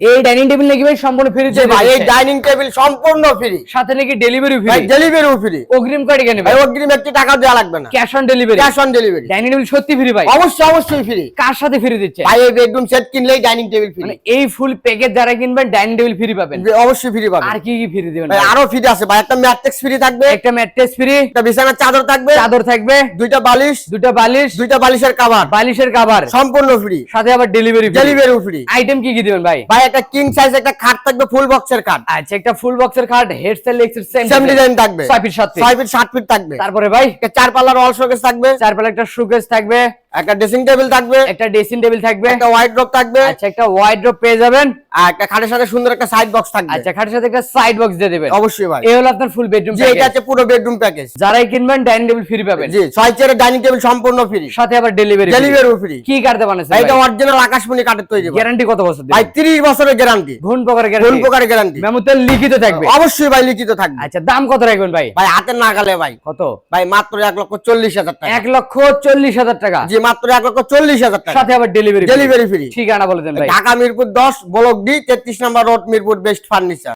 এই dining table নাকি ভাই সম্পূর্ণ ফ্রি ভাই এই ডাইনিং টেবিল সম্পূর্ণ ফ্রি সাথে নাকি ডেলিভারি ফ্রি ভাই ডেলিভারিও ফ্রি অগ্রিম কয় টাকা নেবে ভাই। অগ্রিম একটি টাকা দেওয়া লাগবে না। Cash on delivery cash on delivery dining table সত্যি ফ্রি ভাই? অবশ্যই অবশ্যই ফ্রি কার সাথে ফ্রি দিচ্ছে? ভাই এই বেডরুম সেট কিনলেই ডাইনিং টেবিল ফ্রি মানে এই ফুল প্যাকেজ যারা কিনবেন ডাইনিং টেবিল ফ্রি পাবেন। অবশ্যই ফ্রি পাবেন। আর কি কি ফ্রি দিবেন ভাই? আরও ফ্রি আছে। ভাই একটা ম্যাট্রিক্স ফ্রি থাকবে। একটা ম্যাট্রেস ফ্রি একটা বিছানার চাদর থাকবে। চাদর থাকবে। দুইটা বালিশ। দুটো বালিশ। দুইটা বালিশের কভার বালিশের কাভার সম্পূর্ণ ফ্রি সাথে আবার ডেলিভারি ডেলিভারিও ফ্রি আইটেম কি কি দিবেন ভাই? ভাই একটা কিং সাইজ একটা খাট থাকবে ফুল বক্সের খাট। আচ্ছা একটা ফুল বক্সের খাট হেড সেল এক্সের সেম সেম ডিজাইন থাকবে। ছয় ফিট 7 ফিট ছয় ফিট সাত ফিট থাকবে। তারপরে ভাই? চার পাল্লার অল শোকেস থাকবে। চার পাল্লার একটা শোকেস থাকবে। একটা ড্রেসিং টেবিল থাকবে একটা ড্রেসিং টেবিল থাকবে। একটা হোয়াইট ড্রপ থাকবে। আচ্ছা একটা ওয়াইড ড্রপ পেয়ে যাবেন। আর একটা খাটের সাথে সুন্দর একটা সাইড বক্স থাকবে। আচ্ছা খাটের সাথে একটা সাইড বক্স দিয়ে দিবেন। অবশ্যই ভাই। এই হলো আপনার ফুল বেডরুম জি এটা পুরো বেডরুম প্যাকেজ যারাই কিনবেন ডাইনিং টেবিল ফ্রি পাবেন। জি ছয় চেয়ারের ডাইনিং টেবিল সম্পূর্ণ ফ্রি সাথে আবার ডেলিভারি ডেলিভারিও ফ্রি কি কাটতে বানাইছেন এটা অরিজিনাল আকাশমণি কাঠের তৈরি। গ্যারান্টি কত বছর ভাই দিবেন 30 বছরের গ্যারান্টি ঘুণ প্রকার কোন গ্যারান্টি গ্যারান্টি মেমোতে লিখিত থাকবে। অবশ্যই ভাই লিখিত থাকবে। আচ্ছা দাম কত রাখবেন ভাই? ভাই হাতের নাগালে ভাই। কত? ভাই মাত্র এক লক্ষ চল্লিশ হাজার টাকা। এক লক্ষ চল্লিশ হাজার টাকা। জি মাত্র এক লক্ষ চল্লিশ হাজার টাকা। সাথে আবার ডেলিভারি ডেলিভারি ফ্রি ঠিকানা বলে দেন ঢাকা মিরপুর দশ ব্লক ডি তেত্রিশ number road Mirpur best furniture.